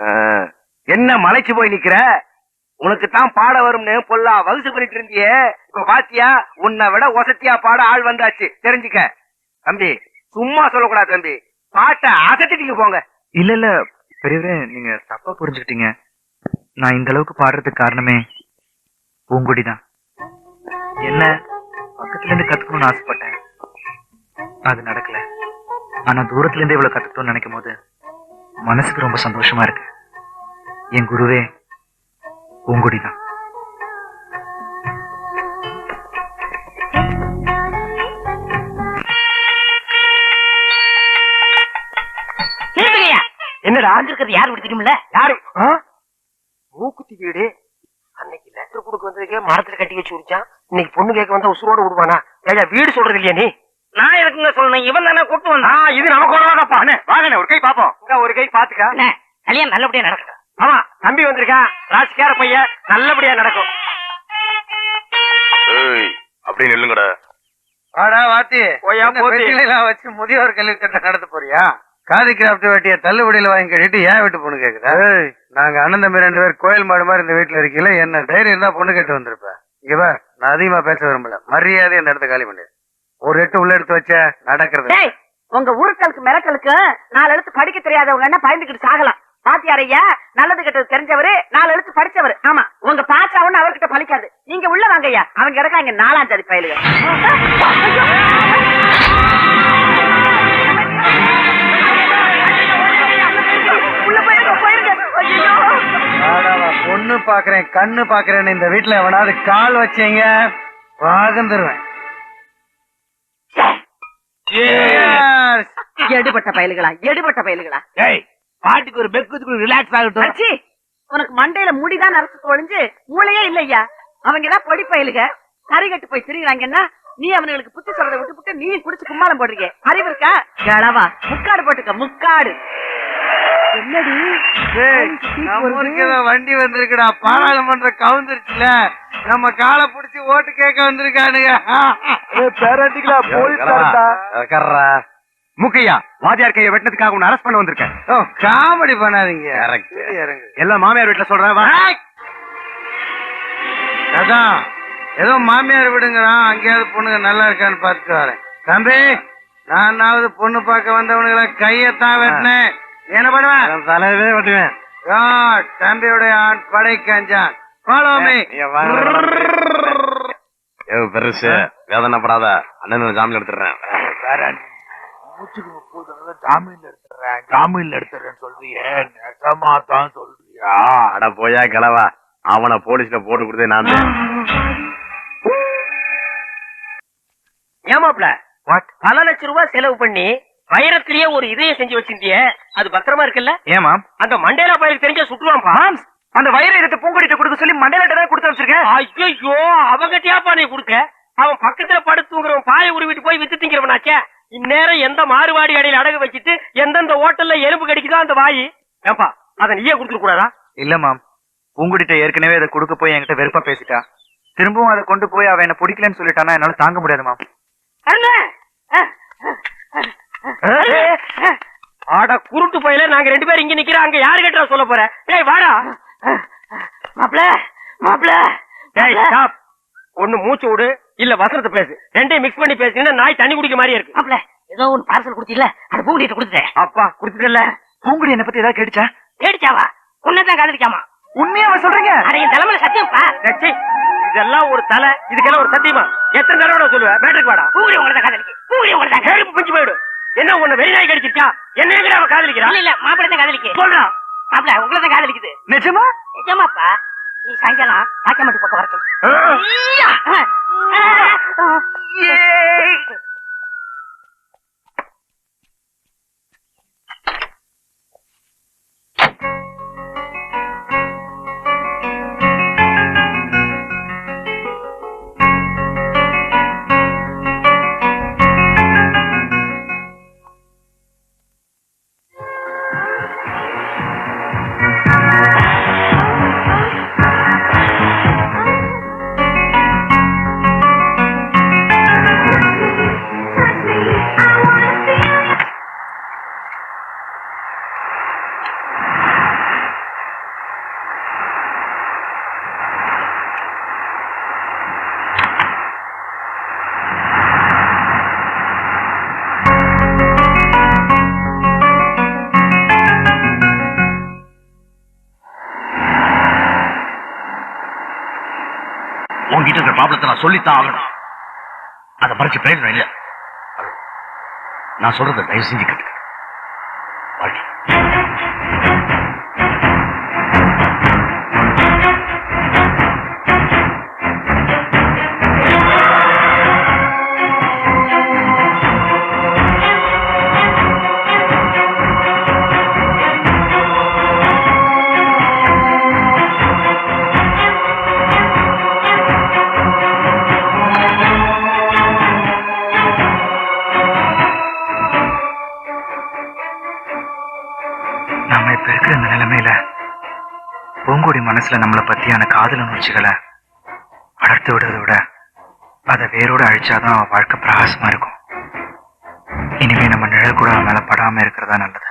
ஆ, என்ன மலைச்சு போய் நிக்கிற? உனக்கு தான் பாட வரும்னு பொல்லா வகுசு பண்ணிட்டு இருந்தியே. இப்ப பாத்தியா? உன்னை விட ஒசத்தியா பாட ஆள் வந்தாச்சு. தெரிஞ்சுக்க. தம்பி சும்மா சொல்லக்கூடாது தம்பி. பாட்டை அசத்திட்டீங்க போங்க. இல்ல இல்ல. பெரியவரே நீங்க தப்பா புரிஞ்சுக்கிட்டீங்க. நான் இந்த அளவுக்கு பாடுறதுக்கு காரணமே பூங்குடிதான். என்ன? பக்கத்துல இருந்து கத்துக்கணும்னு ஆசைப்பட்டேன். அது நடக்கல. ஆனா தூரத்துல இருந்து இவ்வளவு கத்துக்கணும்னு நினைக்கும் போது மனசுக்கு ரொம்ப சந்தோஷமா இருக்கு. என் குருவே பூங்குடி தான். என்னடா வந்திருக்கிறது யாரு தெரியுமில்ல யாரு? மூக்குத்தி வீடு. அன்னைக்கு லெட்டர் கொடுக்க வந்ததுக்கே மரத்துல கட்டி வச்சு உரிச்சான். இன்னைக்கு பொண்ணு கேட்க வந்தா உசுரோட விடுவானா? ஏயா வீடு சொல்றது இல்லையா நீ? நான் எதுக்குங்க சொல்லணும் இவன் தானே கூட்டு வந்தான். இது நமக்கு வரவாதப்பா வாங்கண்ணே ஒரு கை பாப்போம் ஒரு கை பாத்துக்க கல்யாணம் நல்லபடியா நடக்கட்டும். ஆமா தம்பி வந்திருக்கான் ராசிக்கார பையன் நல்லபடியா நடக்கும். ஏய் அப்படி நில்லுங்கடா. வாடா வாத்தி. வச்சு முதியோர் கல்வி திட்டம் நடத்த போறியா? காதி கிராப்ட் வெட்டிய தள்ளுபடியில வாங்கி கட்டிட்டு ஏன் வீட்டு பொண்ணு கேக்குதா நாங்க அண்ணன் தம்பி ரெண்டு பேர் கோயில் மாடு மாதிரி இந்த வீட்டுல இருக்கீங்களா என்ன தைரியம் இருந்தா பொண்ணு கேட்டு வந்திருப்ப. இங்க வா நான் அதிகமா பேச விரும்பல. மரியாதை இந்த இடத்த காலி பண்ணு ஒரு எட்டு உள்ள எடுத்து வச்ச நடக்கிறது. உங்க ஊருக்களுக்கு மிரக்கலுக்கு நாலு எழுத்து படிக்க தெரியாதவங்க என்ன பயந்துகிட்டு சாகலாம்? பாத்தியார் ஐயா நல்லது கெட்டது தெரிஞ்சவரு நாலு எழுத்து படிச்சவரு. ஆமா உங்க பாச்சா ஒண்ணு அவர்கிட்ட பலிக்காது நீங்க உள்ள வாங்க ஐயா அவங்க இருக்காங்க நாலாம் ஜாதி பயலுங்க பொண்ணு பாக்குறேன் கண்ணு பாக்குறேன்னு இந்த வீட்டுல எவனாவது கால் வச்சீங்க வாகந்துருவேன். எடுபட்ட பயலுகளா எடுபட்ட பயலுகளா? பாட்டுக்கு ஒரு பெக்குக்கு ரிலாக்ஸ் ஆகட்டும். அச்சி உனக்கு மண்டையில முடிதான் நரசு தொலைஞ்சு மூளையே இல்லையா அவங்க தான் பொடி பயலுக. கறி கட்டு போய் திரிகிறாங்கன்னா நீ அவனுங்களுக்கு புத்தி சொல்றதை விட்டு விட்டு நீ குடிச்சு கும்மாளம் போடுறீங்க. அறிவு இருக்கா? கிளவா முக்காடு போட்டுக்க முக்காடு. என்னடி? டேய், நம்ம ஊருக்கு ஏதோ வண்டி வந்திருக்குடா. பாராளுமன்ற கவுந்துருச்சுல. நம்ம காலை புடிச்சு ஓட்டு கேட்க வந்திருக்கானுங்க. பேரண்டிகளா கர்றா முக்கையா வாதியார் கையை வெட்டினதுக்காக உன்னை அரெஸ்ட் பண்ண வந்திருக்கேன். காமெடி பண்ணாதீங்க. எல்லாம் மாமியார் வீட்டுல சொல்றேன் வா. அதான் ஏதோ மாமியார் விடுங்கிறான். அங்கேயாவது பொண்ணுங்க நல்லா இருக்கான்னு பார்த்துட்டு வரேன். தம்பி நானாவது பொண்ணு பார்க்க வந்தவனுங்களை கையத்தான் வெட்டினேன். என்ன பண்ணுவேன் தலையவே வெட்டுவேன். தம்பியுடைய ஆண் படை கஞ்சான் பெருசு வேதனைப்படாத. அண்ணன் ஜாமீன் எடுத்துடுறேன். ஜாமீன்ல எடுத்துறேன் ஜாமீன்ல எடுத்துறேன் சொல்றியே. நெசமா தான் சொல்றியா? அட போயா கிளவா அவனை போலீஸ்ல போட்டு கொடுத்தே நான். ஏமாப்ல பல லட்சம் ரூபாய் செலவு பண்ணி வைரத்திலேயே ஒரு இதயம் செஞ்சு வச்சிருந்தியே? அது பத்திரமா இருக்குல்ல? ஏன் மாம்? அந்த மண்டேலா பயிருக்கு தெரிஞ்ச சுட்டுவான்பா அந்த வயிறு எடுத்து பூங்குடிட்ட கொடுக்க சொல்லி மண்டையில தான் கொடுத்து வச்சிருக்கேன் ஐயோ அவங்கிட்டயாப்பா நீ கொடுக்க. அவன் பக்கத்துல படுத்துங்கிறவன் பாய உருவிட்டு போய் வித்து திங்கிறவனாச்சே. இந்நேரம் எந்த மாறுவாடி கடையில அடகு வச்சுட்டு எந்தெந்த ஹோட்டல்ல எலும்பு கடிக்குதோ அந்த வாயி. ஏப்பா அதை நீயே கொடுத்துட கூடாதா? இல்ல மாம். பூங்குடிட்ட ஏற்கனவே அதை கொடுக்க போய் என்கிட்ட வெறுப்பா பேசிட்டா. திரும்பவும் அதை கொண்டு போய் அவ என்ன பிடிக்கலன்னு சொல்லிட்டானா என்னால தாங்க முடியாது மாம். ஆட குருட்டு போயில நாங்க ரெண்டு பேரும் இங்க நிக்கிறோம். அங்க யாரு கேட்டா சொல்ல போற டேய் வாடா. மாப்ள மாப்ள டேய் ஸ்டாப் ஒண்ணு மூச்சு விடு இல்ல வசனத்தை பேசு. ரெண்டையும் மிக்ஸ் பண்ணி பேசுனீங்கன்னா நாய் தண்ணி குடிக்க மாதிரியே இருக்கு. மாப்ள ஏதோ ஒன்னு பார்சல் கொடுத்தீல்ல? அது பூண்டிட்டு கொடுத்துட்டேன். அப்பா குடுத்துட்டல பூங்குடி என்ன பத்தி ஏதாவது கேட்டுச்சா? கேடிச்சாவா உன்னதான் காதலிக்காமா? உண்மையா அவன் சொல்றீங்க? அட என் தலைமையில சத்தியம்ப்பா டச்சி இதெல்லாம் ஒரு தலை இதுக்கெல்லாம் ஒரு சத்தியமா? எத்தனை தடவை சொல்லுவேன் பேட்டருக்கு வாடா. பூரி உங்களை தான் காதலிக்கு. பூரி உங்களை தான் கருப்பு பிஞ்சு போயிடும். என்ன உன்னை வெறி நாய் கடிச்சிருச்சா? என்ன எங்கடா அவ காதலிக்கிறா? இல்ல இல்ல மாப்பிள்ளை தான் காதலிக்கு. சொல்றா. மாப்பிள்ள உங்களை தான் காதலிக்குது. நிஜமா? நிஜமாப்பா. நீ சாயங்காலம் பாக்கியமாட்டு பக்கம் வர சொல்லு. சொல்லித்தான் ஆகணும். அதை மறைச்சு பிரயோஜனம் இல்ல. நான் சொல்றதை தயவு செஞ்சு கேட்டுக்க வாழ்க்கை மனசுல நம்மளை பத்தியான காதல் உணர்ச்சிகளை வளர்த்து விடுறத விட அதை வேரோட அழிச்சாதான் அவன் வாழ்க்கை பிரகாசமா இருக்கும். இனிமே நம்ம நிழல் கூட அவன் மேல படாம இருக்கிறதா நல்லது.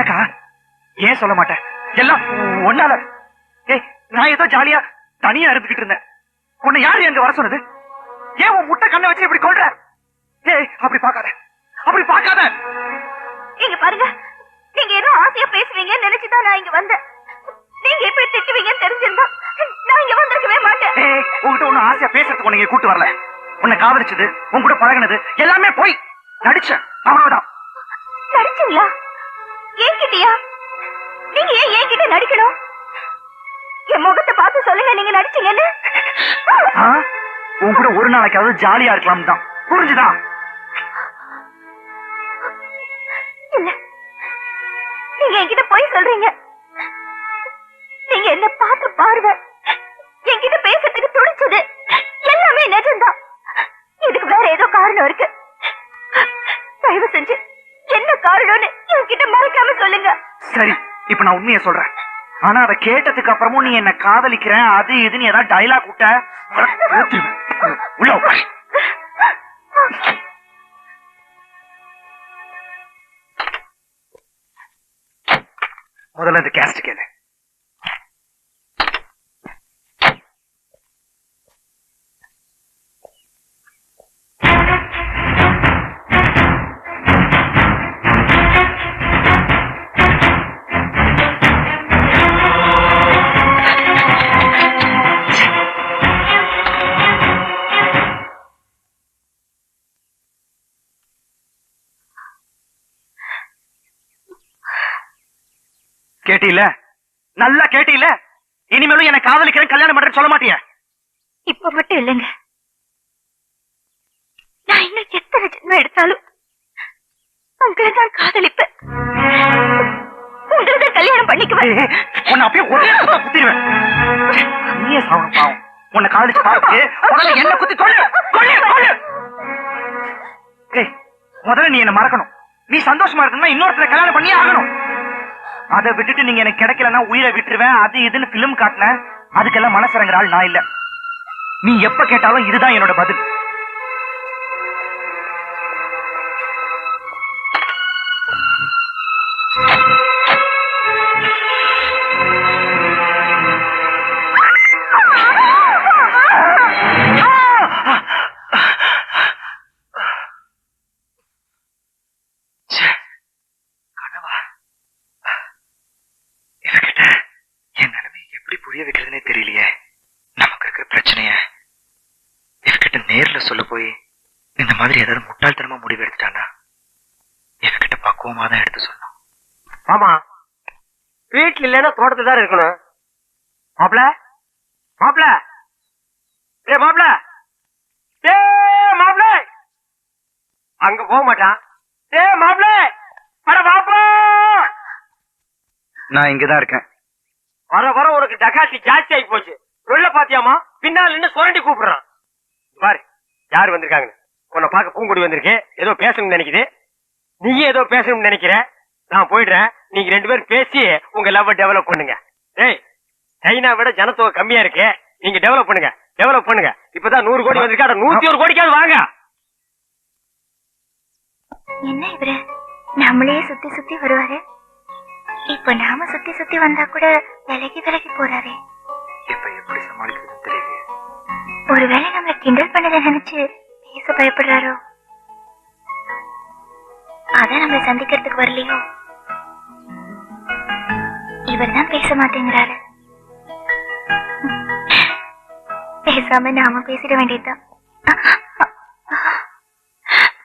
எனக்கா ஏன் சொல்ல மாட்டேன்? எல்லாம் ஒன்னால. ஏய் நான் ஏதோ ஜாலியா தனியா இருந்துகிட்டு இருந்தேன். உன்னை யாரு எங்க வர சொன்னது? ஏன் உன் முட்டை கண்ணை வச்சு இப்படி கொள்ற ஏய் அப்படி பார்க்காத. அப்படி பார்க்காத. இங்க பாருங்க. நீங்க ஏதோ ஆசையா பேசுவீங்கன்னு நினைச்சுதான் நான் இங்க வந்தேன். நீங்க இப்படி திட்டுவீங்கன்னு தெரிஞ்சிருந்தா நான் இங்க வந்திருக்கவே மாட்டேன். ஏய் உன்கிட்ட ஒண்ணு ஆசையா பேசுறதுக்கு இங்க கூட்டு வரல. உன்னை காதலிச்சது உன் கூட பழகுனது எல்லாமே போய் நடிச்சேன். அவ்வளவுதான். நடிச்சீங்களா? ஏன்கிட்டயா நீங்க ஏன் என்கிட்ட நடிக்கணும்? என் முகத்தை பார்த்து சொல்லுங்க நீங்க நடிச்சீங்கன்னு. ஆ? உன் கூட ஒரு நாளைக்காவது ஜாலியா இருக்கலாம் தான். புரிஞ்சுதா? இல்ல. நீங்க என்கிட்ட போய் சொல்றீங்க. நீங்க என்ன பார்த்த பார்வை என்கிட்ட பேசுறதுக்கு துடிச்சது எல்லாமே நிஜம்தான். இதுக்கு வேற ஏதோ காரணம் இருக்கு. தயவு செஞ்சு காரணம்னு என்கிட்ட மறைக்காம சொல்லுங்க. சரி இப்ப நான் உண்மையை சொல்றேன். ஆனா அதை கேட்டதுக்கு அப்புறமும் நீ என்ன காதலிக்கிறேன் அது இதுன்னு ஏதாவது டைலாக் விட்ட? உள்ள முதல்ல இந்த கேஸ்ட் கேளு. கேட்டீல நல்லா கேட்டீல இனிமேலும் என்ன காதலிக்கிறேன் கல்யாணம் பண்றேன்னு சொல்ல மாட்டிய? இப்ப மட்டும் இல்லைங்க. நான் இன்னும் எத்தனை ஜென்மம் எடுத்தாலும் உங்களை தான் காதலிப்பேன். உங்களை தான் கல்யாணம் பண்ணிக்குவேன். உன்னை அப்படியே ஒரே குத்தா குத்திடுவேன். நீயே சாவணும் பாவம். உன்னை காதலிச்சு பார்த்து உடனே என்ன குத்தி கொள்ளு கொள்ளு கொள்ளு முதல்ல நீ என்ன மறக்கணும். நீ சந்தோஷமா இருக்கணும்னா இன்னொருத்தரை கல்யாணம் பண்ணி ஆகணும். அதை விட்டுட்டு நீங்க எனக்கு கிடைக்கலன்னா உயிரை விட்டுருவேன் அது இதுன்னு பிலிம் காட்டினேன். அதுக்கெல்லாம் மனசிறங்குற ஆள் நான் இல்ல. நீ எப்ப கேட்டாலும் இதுதான் என்னோட பதில். நேர்ல சொல்ல போய் இந்த மாதிரி ஏதாவது முட்டாள்தனமா முடிவு எடுத்துட்டானா இவகிட்ட பக்குவமா தான் எடுத்து சொல்லணும். ஆமா. வீட்டுல இல்லைன்னா தோட்டத்துல தான் இருக்கணும். மாப்ள மாப்ள ஏ மாப்ள ஏ மாப்ள அங்க போக மாட்டான் ஏ மாப்ள அட பாப்பா நான் இங்கதான் இருக்கேன். வர வர உனக்கு டகாட்டி ஜாஸ்தி ஆகி போச்சு. உள்ள பாத்தியாமா பின்னால நின்னு சுரண்டி கூப்பிடுறான். பாரு. யாரு வந்திருக்காங்கன்னு? உன்னை பார்க்க பூங்குடி வந்திருக்கேன் ஏதோ பேசணும்னு நினைக்குது. நீயும் ஏதோ பேசணும்னு நினைக்கிற. நான் போயிடுறேன். நீங்க ரெண்டு பேரும் பேசி உங்க லவ் டெவலப் பண்ணுங்க. ஏய் சைனா விட ஜனத்தொகை கம்மியா இருக்கு. நீங்க டெவலப் பண்ணுங்க. டெவலப் பண்ணுங்க. இப்பதான் நூறு கோடி வந்திருக்கா. அட நூத்தி ஒரு கோடிக்காவது வாங்க. என்ன இவரு? நம்மளே சுத்தி சுத்தி வருவாரு. இப்ப நாம சுத்தி சுத்தி வந்தா கூட விலகி விலகி போறாரே. இப்ப எப்படி சமாளிக்கிறதுன்னு தெரியலையே. ஒருவேளை கிண்டல் பண்ணதை நினைச்சு பேச பயப்படுறாரோ? அதான் நம்மளை சந்திக்கிறதுக்கு வரலையோ? இவர் தான் பேச மாட்டேங்கிறாரு. பேசாம நாம பேசிட வேண்டியதுதான்.